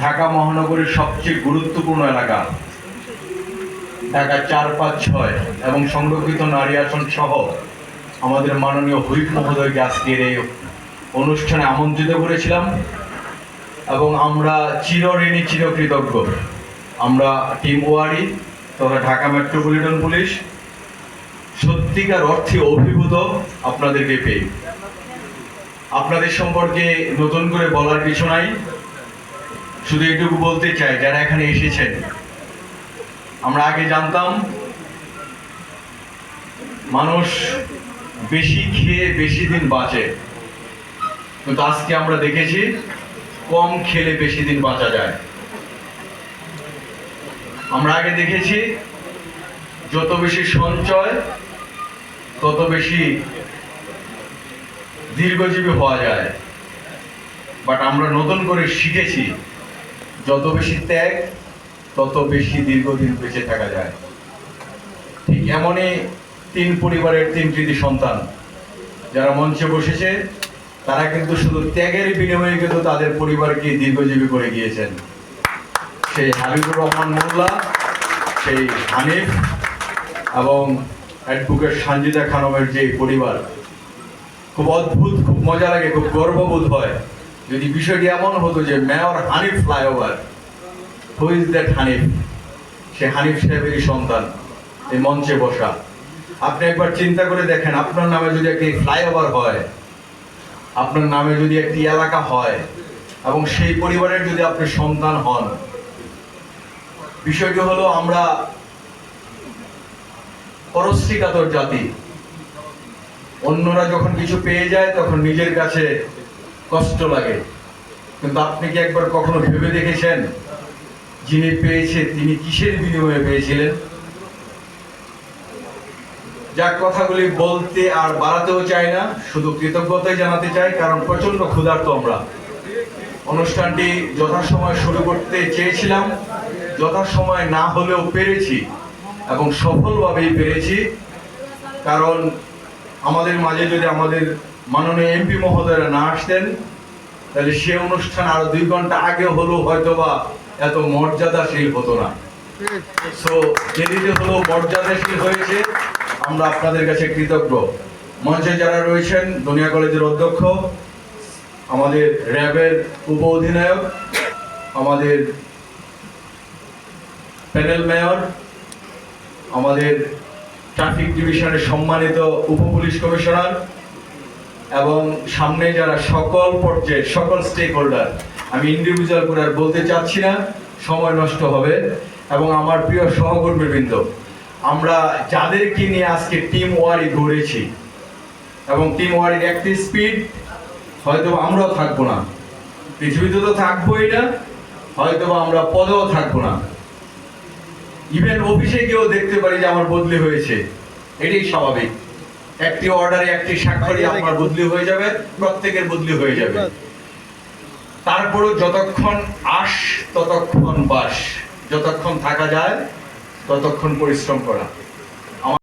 ঢাকা মহানগরীর সবচেয়ে গুরুত্বপূর্ণ এলাকা। ঢাকা চার পাঁচ ছয় এবং সংরক্ষিত নারী আসন সহ আমাদের মাননীয় হুইপ মহোদয়কে আজকের এই অনুষ্ঠানে আমন্ত্রিত করেছিলাম এবং আমরা চিরঋণী, চিরকৃতজ্ঞ। আমরা টিম ওয়ারি তথা ঢাকা মেট্রোপলিটন পুলিশ, সত্যিকার অর্থে অভিভূত আপনাদেরকে পেয়ে। আপনাদের সম্পর্কে নতুন করে বলার কিছু নাই। শুধু এটুকু বলতে চাই, যারা এখানে এসেছেন, আমরা আগে জানতাম, মানুষ বেশি খেয়ে বেশি দিন বাঁচে। কিন্তু আজকে আমরা দেখেছি, কম খেলে বেশি দিন বাঁচা যায়। আমরা আগে দেখেছি, যত বেশি সঞ্চয়, তত বেশি দীর্ঘজীবী হওয়া যায়। বাট আমরা নতুন করে শিখেছি যত বেশি ত্যাগ, তত বেশি দীর্ঘদিন বেঁচে থাকা যায়। ঠিক এমনই তিন পরিবারের তিন কৃতি সন্তান। যারা মঞ্চে বসেছে, তারা কিন্তু শুধু ত্যাগের বিনিময়ে কিন্তু তাদের পরিবারকে দীর্ঘজীবী করে গিয়েছেন। সেই হাবিবুর রহমান মোল্লা, সেই হানিফ এবং অ্যাডভোকেট সঞ্জিদা খানমের যে পরিবার, খুব অদ্ভুত, খুব মজা লাগে, খুব গর্ববোধ হয়। যদি বিষয়টি এমন হতো যে mayor Hanif flyover who is that Hanif? সে হানিফ সাহেবেরই সন্তান, এই মঞ্চে বসা। আপনি একবার চিন্তা করে দেখেন, আপনার নামে যদি একটি ফ্লাইওভার হয়, আপনার নামে যদি একটি এলাকা হয়, এবং সেই পরিবারের যদি আপনি সন্তান হন, বিষয়টি হলো আমরা পরশ্রীকাতর জাতি। অন্যরা যখন কিছু পেয়ে যায়, তখন নিজের কাছে কষ্ট লাগে। কিন্তু আপনি কি একবার কখনো ভেবে দেখেছেন, যিনি পেয়েছে তিনি কিসের বিনিময়ে পেয়েছিলেন? যা কথাগুলি বলতে আর বাড়াতেও চাই না, শুধু কৃতজ্ঞতাই জানাতে চাই, কারণ প্রচণ্ড ক্ষুধার্ত আমরা। অনুষ্ঠানটি যথাসময় শুরু করতে চেয়েছিলাম, যথাসময় না হলেও পেরেছি এবং সফলভাবেই পেরেছি। কারণ আমাদের মাঝে যদি আমাদের মাননীয় এমপি মহোদয়রা না আসতেন, তাহলে সে অনুষ্ঠান আরও দুই ঘণ্টা আগে হলেও হয়তো বা এত মর্যাদাশীল হতো না। সো মর্যাদাশীল হয়েছে, আমরা আপনাদের কাছে কৃতজ্ঞ। মঞ্চে যারা রয়েছেন, দুনিয়া কলেজের অধ্যক্ষ, আমাদের র্যাবের উপ অধিনায়ক আমাদের প্যানেল মেয়র, আমাদের ট্রাফিক ডিভিশনের সম্মানিত উপ পুলিশ কমিশনার এবং সামনে যারা সকল পর্যায়ে সকল স্টেক হোল্ডার আমি ইন্ডিভিজুয়াল করে আর বলতে চাচ্ছি না, সময় নষ্ট হবে। এবং আমার প্রিয় সহকর্মীবৃন্দ, আমরা যাদেরকে নিয়ে আজকে টিম ওয়ারি গড়েছি এবং টিম ওয়ারির একটি স্পিড হয়তো আমরাও থাকব না। পৃথিবীতে তো থাকবোই না হয়তো আমরা পদেও থাকব না। ইভেন অফিসে গিয়েও দেখতে পারি যে আমার বদলি হয়েছে। এটাই স্বাভাবিক। একটি অর্ডারে একটি স্বাক্ষরে আপনার বদলি হয়ে যাবে প্রত্যেকের বদলি হয়ে যাবে। তারপরও যতক্ষণ আস ততক্ষণ বাস। যতক্ষণ থাকা যায় ততক্ষণ পরিশ্রম করা।